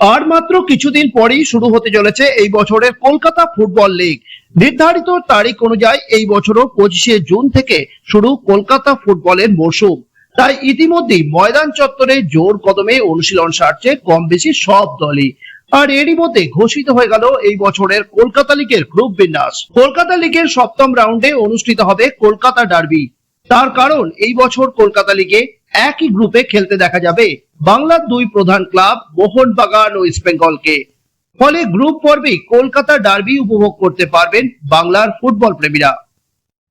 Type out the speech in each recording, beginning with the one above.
আর মাত্র কিছুদিন পরেই শুরু হতে চলেছে এই বছরের কলকাতা ফুটবল লিগ। নির্ধারিত তারিখ অনুযায়ী এই বছরও পঁচিশে জুন থেকে শুরু কলকাতা ফুটবলের মরশুম। তাই ইতিমধ্যেই ময়দান চত্বরে জোর কদমে অনুশীলন সারছে কম বেশি সব দলই। আর এরই মধ্যে ঘোষিত হয়ে গেল এই বছরের কলকাতা লিগের গ্রুপ বিন্যাস। কলকাতা লিগের সপ্তম রাউন্ডে অনুষ্ঠিত হবে কলকাতা ডার্বি। তার কারণ এই বছর কলকাতা লিগে একই গ্রুপে খেলতে দেখা যাবে বাংলার দুই প্রধান ক্লাব মোহনবাগান ও ইস্টবেঙ্গলকে ফলে গ্রুপ পর্বে কলকাতা ডার্বি উপভোগ করতে পারবেন বাংলার ফুটবল প্রেমীরা।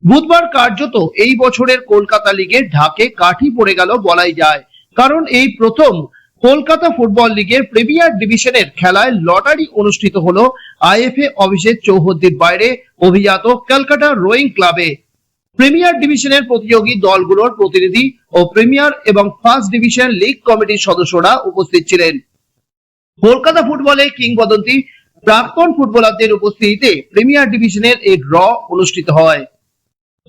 বুধবার কার্যত এই বছরের কলকাতা লিগের ঢাকে কাঠি পড়ে গেল বলাই যায়। কারণ এই প্রথম কলকাতা ফুটবল লিগের প্রিমিয়ার ডিভিশনের খেলায় লটারি অনুষ্ঠিত হল আইএফএ অফিসের চৌহদ্দির বাইরে অভিজাত ক্যালকাটা রোয়িং ক্লাবে প্রিমিয়ার ডিভিশনের প্রতিযোগী দলগুলোর প্রতিনিধি ও প্রিমিয়ার এবং ফার্স্ট ডিভিশন লীগ কমিটির সদস্যরা উপস্থিত ছিলেন। কলকাতা ফুটবলে কিংবদন্তি প্রাক্তন ফুটবলারদের উপস্থিতিতে প্রিমিয়ার ডিভিশনের এই ড্র অনুষ্ঠিত হয়।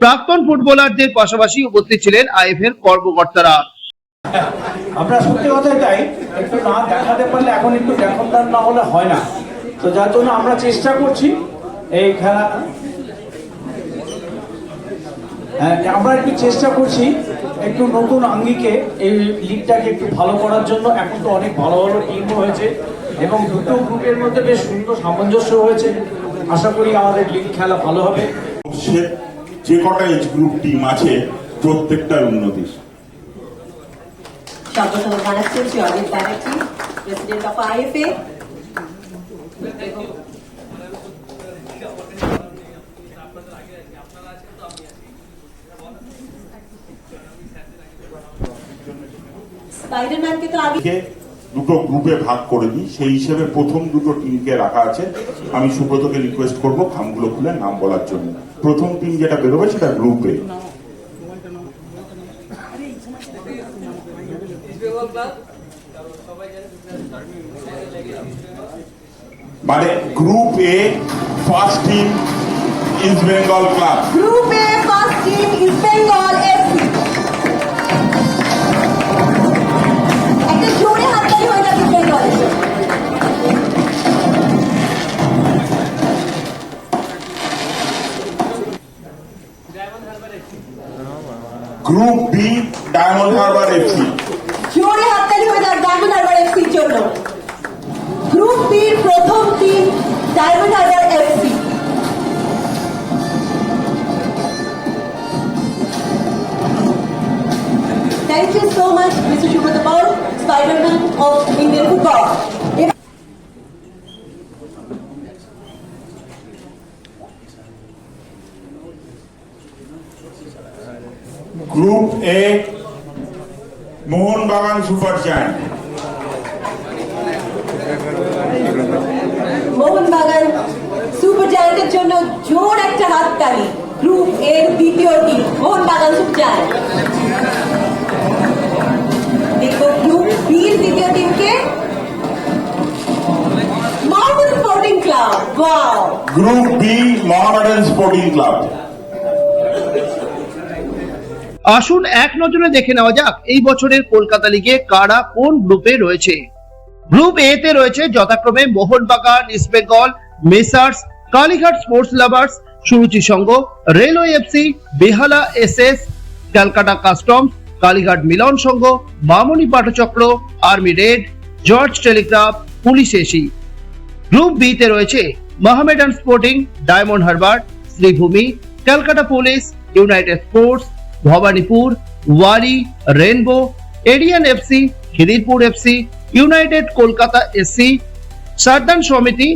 প্রাক্তন ফুটবলারদের পাশাপাশি উপস্থিত ছিলেন আইএফ এর কর্মকর্তারা। আমরা সত্যি কথাই তাই একটু না দেখাতে পারলে এখন একটু দেখাদার না হলে হয় না। তো যার জন্য আমরা চেষ্টা করছি এই খেলা আমরা একটু চেষ্টা করছি একটু নতুন আঙ্গিকে এই লিগটাকে একটু ভালো করার জন্য। এখন তো অনেক ভালো ভালো টিম হয়েছে এবং দুটো গ্রুপের মধ্যে বেশ সুন্দর সামঞ্জস্য হয়েছে। আশা করি আমাদের লিগ খেলা ভালো হবে। সে যে কটা এজ গ্রুপ টিম আছে প্রত্যেকটার উন্নতি। স্বাগত জানাচ্ছি Ajit Banerjee president of IFA স্পাইডারম্যানকে তো আগে দুটো গ্রুপে ভাগ করে দিই। সেই হিসেবে প্রথম দুটো টিমকে রাখা আছে। আমি সুব্রতকে রিকোয়েস্ট করব খামগুলো খুলে নাম বলার জন্য। প্রথম টিম যেটা বেরোবে সেটা গ্রুপে মানে group A first team East Bengal club group A first team East Bengal group B Diamond Harbour FC জোরে হাততালি হয়ে যাবে ডায়মন্ড হারবার এফসির জন্য। গ্রুপ বি প্রথম team Diamond Harbour FC group A Mohun Bagan super giant. Mohun Bagan super জায়ান্টের জন্য জোর একটা হাততালি। গ্রুপ এর দ্বিতীয় টিম মোহনবাগান সুপার জায়ান্ট। দেখো গ্রুপ বির দ্বিতীয় টিমকে mountain sporting club. Wow. Group B Mohammedan sporting club. আসুন এক নজরে দেখে নেওয়া যাক এই বছরের কলকাতা লিগে কারা কোন গ্রুপে রয়েছে। গ্রুপ এ তে রয়েছে যথাক্রমে Mohun Bagan East Bengal measurers Kalighat sports lovers Suruchi Sangha railway FC Behala SS Calcutta customs Kalighat Milan Sangha Mamoni Patchakra army red George telegraph police AC group B তে রয়েছে Mohammedan sporting Diamond Harbour Sreebhumi Calcutta police united sports Bhawanipore, Wari, rainbow এডিয়ান FC Kidderpore FC united Kolkata SC সারদান সমিতি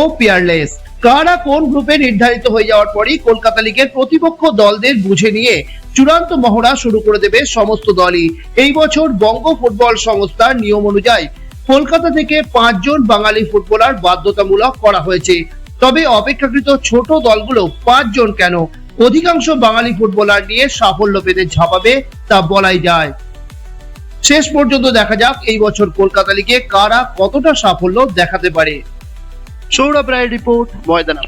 ও Peerless. কারা কোন গ্রুপে নির্ধারিত হয়ে যাওয়ার পরই কলকাতা লিগের প্রতিপক্ষ দলদের বুঝে নিয়ে চূড়ান্ত মহড়া শুরু করে দেবে সমস্ত দলই। এই বছর বঙ্গ ফুটবল সংস্থার নিয়ম অনুযায়ী কলকাতা থেকে পাঁচজন বাঙালি ফুটবলার বাধ্যতামূলক করা হয়েছে। তবে অপেক্ষাকৃত ছোট দলগুলো পাঁচজন কেন? অধিকাংশ বাঙালি ফুটবলার নিয়ে সাফল্য পেতে ঝাঁপাবে, তা বলাই যায়। শেষ পর্যন্ত দেখা যাক এই বছর কলকাতা লিগে কারা কতটা সাফল্য দেখাতে পারে। সৌরভ রায়ের রিপোর্ট, ময়দানা